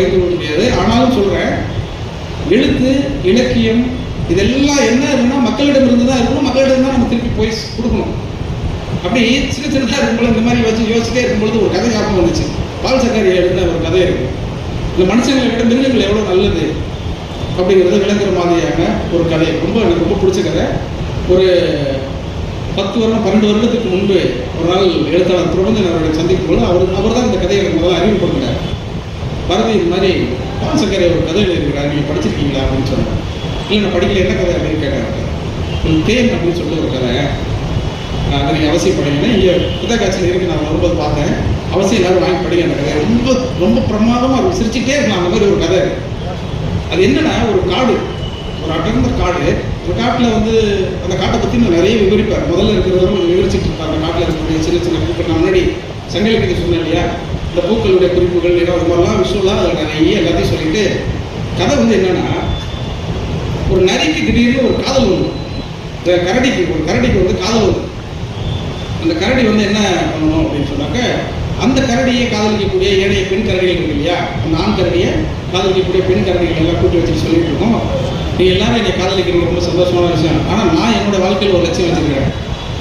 பகிர்ந்து கொள்ள முடியாது. ஆனாலும் சொல்கிறேன் எழுத்து இலக்கியம் இதெல்லாம் என்ன இருக்குன்னா மக்களிடம் இருந்து தான் இருக்கணும். மக்களிடம் தான் நம்ம திருப்பி போய் கொடுக்கணும். அப்படி சின்ன சின்னதாக இருக்கும்போது இந்த மாதிரி வச்சு யோசிச்சுட்டே இருக்கும்பொழுது ஒரு கதை ஞாபகம் வந்துச்சு. பால் சக்கரி எழுந்த ஒரு கதை இருக்கு. இந்த மனுஷங்களை விட மிருகங்கள் எவ்வளோ நல்லது அப்படிங்கிறத விளங்குற மாதிரியான ஒரு கதை. ரொம்ப எனக்கு ரொம்ப பிடிச்ச கதை. ஒரு பத்து வருடம் பன்னெண்டு வருடத்துக்கு முன்பு ஒரு நாள் எழுத்தாளர் பிரபஞ்சன் அவர்களை சந்திக்கும் போது அவர் அவர் தான் இந்த கதையை எனக்கு முதல்ல அறிமுகப்படுத்தினார். பாரதி இது மாதிரி பாசக்கரை ஒரு கதை எழுதியிருக்கிறார். நீங்கள் படிச்சிருக்கீங்களா அப்படின்னு சொன்னேன் இல்லை நான் படிக்கல. என்ன கதை அப்படின்னு கேட்டார். தேன் அப்படின்னு சொல்லிட்டு ஒரு கதை. அதை நீங்கள் அவசியம் படிக்கணும் இங்கே புத்தகாட்சியில் இருக்கு. நான் வரும்போது பார்த்தேன். அவசியம் எல்லாரும் வாங்கி படிக்க அந்த கதை ரொம்ப ரொம்ப பிரமாதமாக இருக்கும். சிரிச்சுட்டே இருக்கலாம் அந்த மாதிரி ஒரு கதை. அது என்னன்னா ஒரு காடு. ஒரு அடர்ந்த காடு. ஒரு காட்டில் வந்து அந்த காட்டை பற்றி நான் நிறைய விவரிப்பார். முதல்ல இருக்கிறவங்க விவரிச்சுட்டு இருப்பார். அந்த காட்டில் இருக்கக்கூடிய சின்ன சின்ன பூக்கள். நான் முன்னாடி சங்கலிக்கு சொன்னேன் இல்லையா? இந்த பூக்களுடைய குறிப்புகள் ஏன்னா அது மாதிரிலாம் விஷயம்லாம் அதில் நிறைய எல்லாத்தையும் சொல்லிட்டு கதை வந்து என்னன்னா ஒரு நரிக்கு திடீர்னு ஒரு காதல் வரும் இந்த கரடிக்கு ஒரு கரடிக்கு வந்து காதல் வரும் அந்த கரடி வந்து என்ன பண்ணணும் அப்படின்னு சொன்னாக்க அந்த கரடியை காதலிக்கக்கூடிய ஏனைய பெண் கரடிகள் இருக்கு இல்லையா? அந்த ஆண் கரடியை காதலிக்கக்கூடிய பெண் கரடிகள் எல்லாம் கூட்டி வச்சு சொல்லிட்டு இருக்கோம். நீ எல்லாரும் என்னை காதலிக்கிறது ரொம்ப சந்தோஷமான விஷயம். ஆனால் நான் என்னோட வாழ்க்கையில் ஒரு லட்சியம் வச்சிருக்கிறேன்.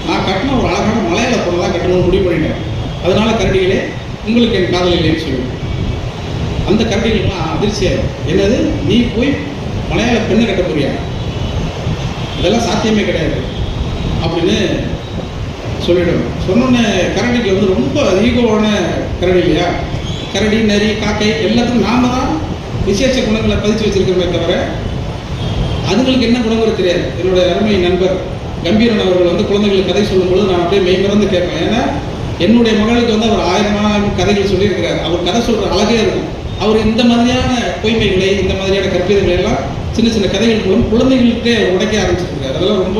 நான் கட்டின ஒரு அழகான மலையில் பொண்ணை தான் கட்டணும்னு முடிவு பண்ணிட்டேன். அதனால கரடிகளே உங்களுக்கு என் காதல் இல்லைன்னு சொல்லுவோம் அந்த கரடிகள்லாம் அதிர்ச்சியாகும் என்னது? நீ போய் மலையாள பெண்ணை கட்ட போறியா? இதெல்லாம் சாத்தியமே கிடையாது. அப்படின்னு சொல்லிடும். சொன்னோன்னே கரடிக்கு வந்து ரொம்ப ஈகோவான கரடி இல்லையா? கரடி நரி காக்கை எல்லாத்துக்கும் நாம தான் விசேஷ குணங்களை பதிச்சு வச்சிருக்கிறோமே தவிர அதுங்களுக்கு என்ன குணங்கள் தெரியாது. என்னோட அருமை நண்பர் கம்பீரன் அவர்கள் வந்து குழந்தைகளுக்கு கதை சொல்லும்பொழுது நான் அப்படியே மெய்மறந்து கேட்பேன். ஏன்னா என்னுடைய மகளுக்கு வந்து அவர் ஆயிரமான கதைகள் சொல்லியிருக்கிறார். அவர் கதை சொல்ற அழகே இருக்கும். அவர் இந்த மாதிரியான பொய்மைகளை இந்த மாதிரியான கற்பிதங்களை எல்லாம் சின்ன சின்ன கதைகள் மூலம் குழந்தைகளுக்கே உடைக்க ஆரம்பிச்சிருக்காரு அதெல்லாம் ரொம்ப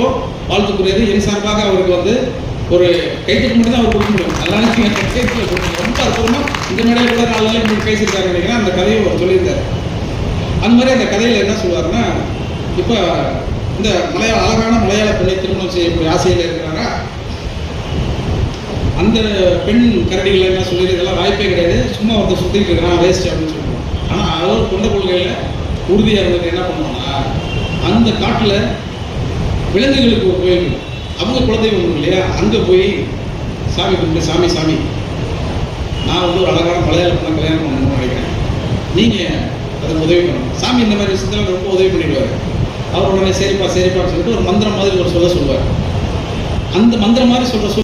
வாழ்த்துக்குரியது. என் சார்பாக அவருக்கு வந்து ஒரு கைத்துக்கு மட்டும் தான் அவர் கொடுக்க முடியும். அதனால ரொம்ப அற்புதமா இந்த மேடையில் கூட நாலு நாளைக்கு முன்னாடி பேசியிருக்காரு நினைக்கிறேன் அந்த கதையை அவர் சொல்லியிருக்காரு அந்த மாதிரி அந்த கதையில என்ன சொல்லுவாருன்னா இப்போ இந்த மலையாள அழகான மலையாள பிள்ளை திருமணம் செய்யக்கூடிய ஆசையில் இருக்கிற அந்த பெண் கரடிகள் என்ன சொல்லி இதெல்லாம் வாய்ப்பே கிடையாது. சும்மா ஒருத்தர் சுற்றிட்டு இருக்கிறான் வேஸ்ட் அப்படின்னு சொல்லுவோம் ஆனால் அவர் கொண்ட கொள்கையில் உறுதியாக இருந்தது என்ன பண்ணுவாங்கன்னா அந்த காட்டில் விலங்குகளுக்கு ஒரு கோயில் அவங்க குலதெய்வம் ஒன்று இல்லையா? அங்கே போய் சாமி கும்பிட்டு சாமி சாமி நான் வந்து ஒரு அழகான மலையாள பண்ண கல்யாணம் பண்ணணும்னு நினைக்கிறேன். நீங்கள் அதுக்கு உதவி பண்ணணும். சாமி இந்த மாதிரி விஷயத்தில் ரொம்ப உதவி பண்ணிடுவார். அவர் உடனே சரிப்பா சரிப்பான்னு சொல்லிட்டு ஒரு மந்திரம் மாதிரி ஒரு சொல்ல சொல்லுவார். அந்த மந்திரம் மாதிரி சொல்கிற சொல்